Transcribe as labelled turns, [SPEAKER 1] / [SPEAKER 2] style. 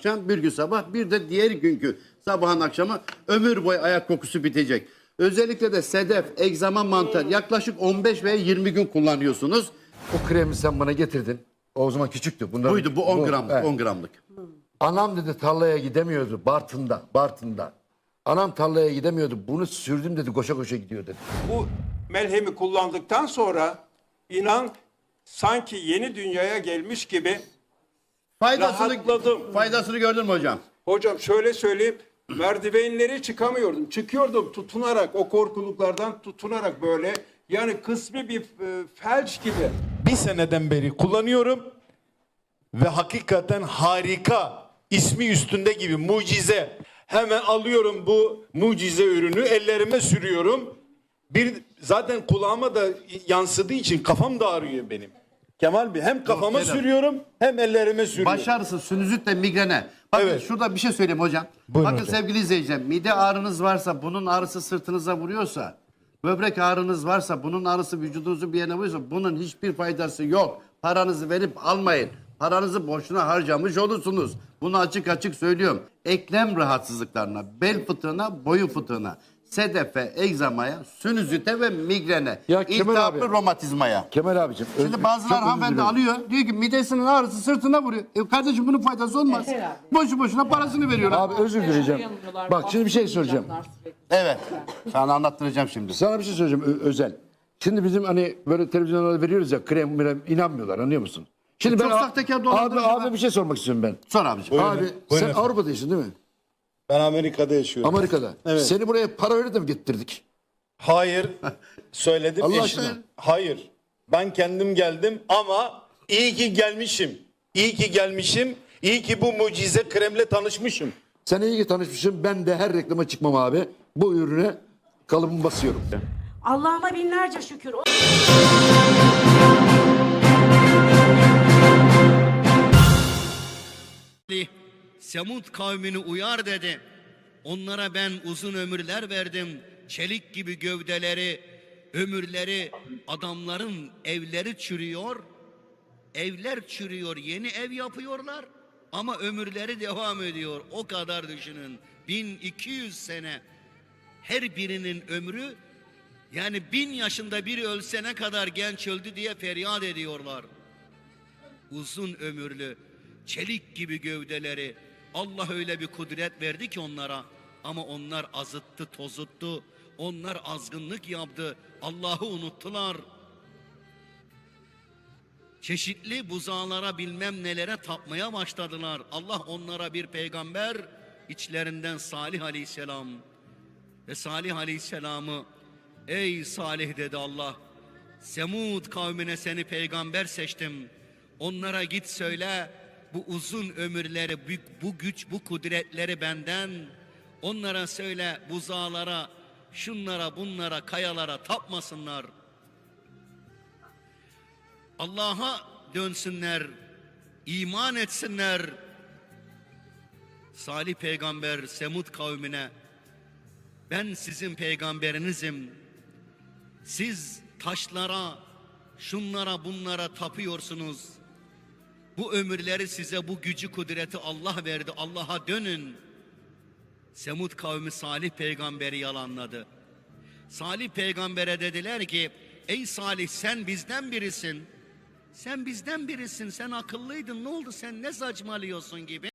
[SPEAKER 1] akşam, bir gün sabah, bir de diğer günkü sabahın akşamı ömür boyu ayak kokusu bitecek. Özellikle de sedef, egzama mantar yaklaşık 15 veya 20 gün kullanıyorsunuz.
[SPEAKER 2] O kremi sen bana getirdin. O zaman küçüktü. Bunlar,
[SPEAKER 1] Buydu bu 10 gramlık,
[SPEAKER 2] evet.
[SPEAKER 1] 10 gramlık.
[SPEAKER 2] Anam dedi tarlaya gidemiyordu Bartın'da, Bartın'da. Anam tarlaya gidemiyordu. Bunu sürdüm dedi koşa koşa gidiyor dedi.
[SPEAKER 3] Bu melhemi kullandıktan sonra inan sanki yeni dünyaya gelmiş gibi
[SPEAKER 1] Faydasını,
[SPEAKER 3] Rahatladım.
[SPEAKER 1] faydasını gördün mü hocam?
[SPEAKER 3] hocam şöyle söyleyeyim merdivenleri çıkamıyordum. Çıkıyordum tutunarak o korkuluklardan tutunarak böyle yani kısmi bir e, felç gibi.
[SPEAKER 4] bir seneden beri kullanıyorum ve hakikaten harika ismi üstünde gibi mucize. Hemen alıyorum bu mucize ürünü ellerime sürüyorum. Bir zaten kulağıma da yansıdığı için kafam da ağrıyor benim. Kemal Bey hem kafama
[SPEAKER 1] Yok,
[SPEAKER 4] sürüyorum hem ellerime sürüyorum.
[SPEAKER 1] Baş ağrısı, sinüzitle migrene. Bakın
[SPEAKER 4] Evet.
[SPEAKER 1] şurada bir şey söyleyeyim hocam.
[SPEAKER 4] Buyurun
[SPEAKER 1] Bakın
[SPEAKER 4] hocam.
[SPEAKER 1] sevgili izleyiciler, mide ağrınız varsa, bunun ağrısı sırtınıza vuruyorsa, böbrek ağrınız varsa, bunun ağrısı vücudunuzun bir yerine vuruyorsa, bunun hiçbir faydası yok. Paranızı verip almayın. Paranızı boşuna harcamış olursunuz. Bunu açık açık söylüyorum. Eklem rahatsızlıklarına, bel fıtığına, boyun fıtığına, sedefe, egzamaya, sinüzite ve migrene,
[SPEAKER 2] Ya Kemal
[SPEAKER 1] iltihaplı
[SPEAKER 2] abi.
[SPEAKER 1] romatizmaya.
[SPEAKER 2] Kemal abicim.
[SPEAKER 1] Şimdi bazılar
[SPEAKER 2] çok
[SPEAKER 1] hanımefendi alıyor. Diyor ki midesinin ağrısı sırtına vuruyor. E kardeşim bunun faydası olmaz. Boşu boşuna parasını veriyorlar.
[SPEAKER 2] Abi özür dileyeceğim. Bak şimdi bir şey soracağım.
[SPEAKER 1] Evet. Sana anlattıracağım şimdi.
[SPEAKER 2] Sana bir şey söyleyeceğim Ö- özel. Şimdi bizim hani böyle televizyonlarda veriyoruz ya krem krem inanmıyorlar anlıyor musun? Şimdi
[SPEAKER 1] Çok
[SPEAKER 2] ben
[SPEAKER 1] sahtekar
[SPEAKER 2] abi,
[SPEAKER 1] dolandırıcılar.
[SPEAKER 2] abi bir şey sormak istiyorum ben.
[SPEAKER 1] Sor abicim.
[SPEAKER 2] abi
[SPEAKER 4] buyurun
[SPEAKER 2] sen. Avrupa'daysın değil mi?
[SPEAKER 4] Ben Amerika'da yaşıyorum.
[SPEAKER 2] Amerika'da.
[SPEAKER 4] Evet.
[SPEAKER 2] Seni buraya para verip de mi getirdik?
[SPEAKER 4] Hayır. Söyledim
[SPEAKER 2] Allah
[SPEAKER 4] eşine.
[SPEAKER 2] aşkına.
[SPEAKER 4] Hayır. Ben kendim geldim ama iyi ki gelmişim. İyi ki gelmişim. İyi ki bu mucize kremle tanışmışım.
[SPEAKER 2] Sen iyi ki tanışmışsın. Ben de her reklama çıkmam abi. Bu ürüne kalıbımı basıyorum.
[SPEAKER 5] Allah'ıma binlerce şükür. O-
[SPEAKER 6] Semud kavmini uyar dedi. Onlara ben uzun ömürler verdim. Çelik gibi gövdeleri, ömürleri, adamların evleri çürüyor. Evler çürüyor, yeni ev yapıyorlar. Ama ömürleri devam ediyor. O kadar düşünün. 1200 sene. Her birinin ömrü yani bin yaşında biri ölse ne kadar genç öldü diye feryat ediyorlar uzun ömürlü, çelik gibi gövdeleri. Allah öyle bir kudret verdi ki onlara. Ama onlar azıttı, tozuttu. Onlar azgınlık yaptı. Allah'ı unuttular. Çeşitli buzağlara bilmem nelere tapmaya başladılar. Allah onlara bir peygamber, içlerinden Salih Aleyhisselam ve Salih Aleyhisselam'ı ey Salih dedi Allah. Semud kavmine seni peygamber seçtim. Onlara git söyle bu uzun ömürleri, bu, güç, bu kudretleri benden. Onlara söyle buzağlara, şunlara, bunlara, kayalara tapmasınlar. Allah'a dönsünler, iman etsinler. Salih peygamber Semud kavmine ben sizin peygamberinizim. Siz taşlara, şunlara bunlara tapıyorsunuz. Bu ömürleri size bu gücü kudreti Allah verdi. Allah'a dönün. Semud kavmi Salih peygamberi yalanladı. Salih peygambere dediler ki ey Salih sen bizden birisin. Sen bizden birisin. Sen akıllıydın. Ne oldu sen ne saçmalıyorsun gibi.